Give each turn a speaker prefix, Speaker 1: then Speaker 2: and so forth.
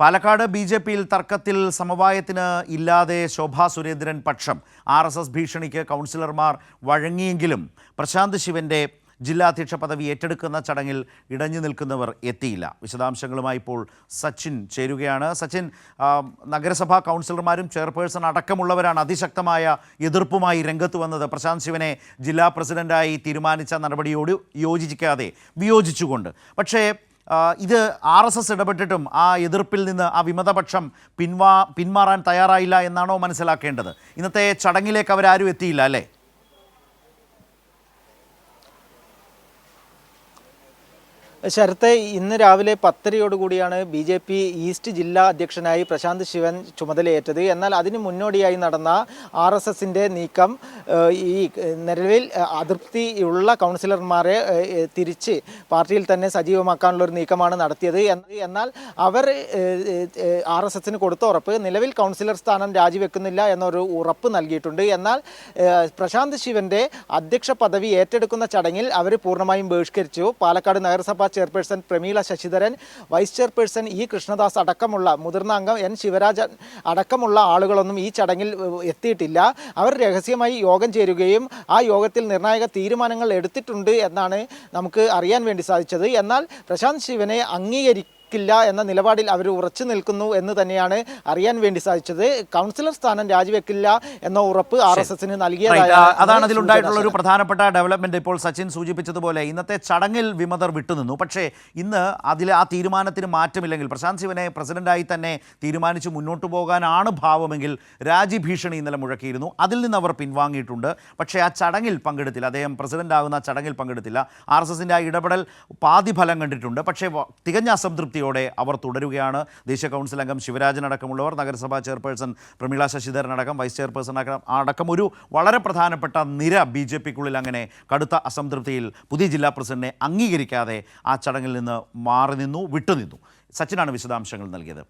Speaker 1: Palakkad B J പിയിൽ തർക്കത്തിൽ സമവായത്തിന് ഇല്ലാതെ ശോഭാ സുരേന്ദ്രൻ പക്ഷം. ആർ എസ് എസ് ഭീഷണിക്ക് കൗൺസിലർമാർ വഴങ്ങിയെങ്കിലും പ്രശാന്ത് ശിവന്റെ ജില്ലാധ്യക്ഷ പദവി ഏറ്റെടുക്കുന്ന ചടങ്ങിൽ ഇടഞ്ഞു നിൽക്കുന്നവർ എത്തിയില്ല. വിശദാംശങ്ങളുമായി ഇപ്പോൾ സച്ചിൻ ചേരുകയാണ്. സച്ചിൻ നഗരസഭാ കൗൺസിലർമാരും ചെയർപേഴ്സൺ അടക്കമുള്ളവരാണ് അതിശക്തമായ എതിർപ്പുമായി രംഗത്ത് വന്നത്. പ്രശാന്ത് ശിവനെ ജില്ലാ പ്രസിഡന്റായി തീരുമാനിച്ച നടപടിയോട് യോജിക്കാതെ വിയോജിച്ചുകൊണ്ട്. പക്ഷേ ഇത് ആർ എസ് എസ് ഇടപെട്ടിട്ടും ആ എതിർപ്പിൽ നിന്ന് ആ വിമതപക്ഷം പിൻവാ പിന്മാറാൻ തയ്യാറായില്ല എന്നാണോ മനസ്സിലാക്കേണ്ടത്? ഇന്നത്തെ ചടങ്ങിലേക്ക് അവരാരും എത്തിയില്ല അല്ലേ?
Speaker 2: ശരത്തെ ഇന്ന് രാവിലെ പത്തരയോടുകൂടിയാണ് ബി ജെ പി ഈസ്റ്റ് ജില്ലാ അധ്യക്ഷനായി പ്രശാന്ത് ശിവൻ ചുമതലയേറ്റത്. എന്നാൽ അതിന് മുന്നോടിയായി നടന്ന ആർ എസ് എസിന്റെ നീക്കം ഈ നിലവിൽ അതൃപ്തിയുള്ള കൗൺസിലർമാരെ തിരിച്ച് പാർട്ടിയിൽ തന്നെ സജീവമാക്കാനുള്ള ഒരു നീക്കമാണ് നടത്തിയത്. എന്നാൽ അവർ ആർ എസ് എസിന് കൊടുത്ത ഉറപ്പ് നിലവിൽ കൗൺസിലർ സ്ഥാനം രാജിവെക്കുന്നില്ല എന്നൊരു ഉറപ്പ് നൽകിയിട്ടുണ്ട്. എന്നാൽ പ്രശാന്ത് ശിവന്റെ അധ്യക്ഷ പദവി ഏറ്റെടുക്കുന്ന ചടങ്ങിൽ അവർ പൂർണമായും ബഹിഷ്കരിച്ചു. പാലക്കാട് നഗരസഭാ chairperson Prameela Sasidharan vice chairperson E Krishnadas അടക്കമുള്ള മുതിർന്ന അംഗം എൻ ശിവരാജൻ അടക്കമുള്ള ആളുകളൊന്നും ഈ ചടങ്ങിൽ എത്തിയിട്ടില്ല. അവർ രഹസ്യമായി യോഗം ചേരുകയും ആ യോഗത്തിൽ നിർണായക തീരുമാനങ്ങൾ എടുത്തിട്ടുണ്ട് എന്നാണ് നമുക്ക് അറിയാൻ വേണ്ടി സാധിച്ചത്. എന്നാൽ പ്രശാന്ത് ശിവനെ അംഗീകരിക്കില്ല എന്ന നിലപാടിൽ അവർ ഉറച്ചു നിൽക്കുന്നു എന്ന് തന്നെയാണ് അറിയാൻ വേണ്ടി സാധിച്ചത്. കൗൺസിലർ സ്ഥാനം രാജിവെക്കില്ല എന്ന ഉറപ്പ് ആർ എസ് എസിന്.
Speaker 1: ആ, അതാണ് അതിലുണ്ടായിട്ടുള്ള ഒരു പ്രധാനപ്പെട്ട ഡെവലപ്മെന്റ് ഇപ്പോൾ സച്ചിൻ സൂചിപ്പിച്ചതുപോലെ ഇന്നത്തെ ചടങ്ങിൽ വിമതർ വിട്ടുനിന്നു. പക്ഷേ ഇന്ന് അതിൽ ആ തീരുമാനത്തിന് മാറ്റമില്ലെങ്കിൽ പ്രശാന്ത് ശിവനെ പ്രസിഡന്റായി തന്നെ തീരുമാനിച്ച് മുന്നോട്ട് പോകാനാണ് ഭാവമെങ്കിൽ രാജ്യഭീഷണി ഇന്നലെ മുഴക്കിയിരുന്നു. അതിൽ നിന്ന് അവർ പിൻവാങ്ങിയിട്ടുണ്ട്. പക്ഷേ ആ ചടങ്ങിൽ പങ്കെടുത്തില്ല. അദ്ദേഹം പ്രസിഡന്റ് ആകുന്ന ചടങ്ങിൽ പങ്കെടുത്തില്ല. ആർ എസ് എസിന്റെ ആ ഇടപെടൽ പാതി ഫലം കണ്ടിട്ടുണ്ട്. പക്ഷേ തികഞ്ഞ തികഞ്ഞ അസംതൃപ്തിയോടെ അവർ തുടരുകയാണ്. ദേശീയ കൗൺസിൽ അംഗം ശിവരാജൻ അടക്കമുള്ളവർ നഗരസഭാ ചെയർപേഴ്സൺ പ്രമീള ശശിധരൻ അടക്കം വൈസ് ചെയർപേഴ്സൺ അടക്കം അടക്കം ഒരു വളരെ പ്രധാനപ്പെട്ട നിര ബി ജെ പിക്കുള്ളിൽ അങ്ങനെ കടുത്ത അസംതൃപ്തിയിൽ പുതിയ ജില്ലാ പ്രസിഡന്റിനെ അംഗീകരിക്കാതെ ആ ചടങ്ങിൽ നിന്ന് മാറി നിന്നു വിട്ടുനിന്നു. സച്ചിനാണ് വിശദാംശങ്ങൾ നൽകിയത്.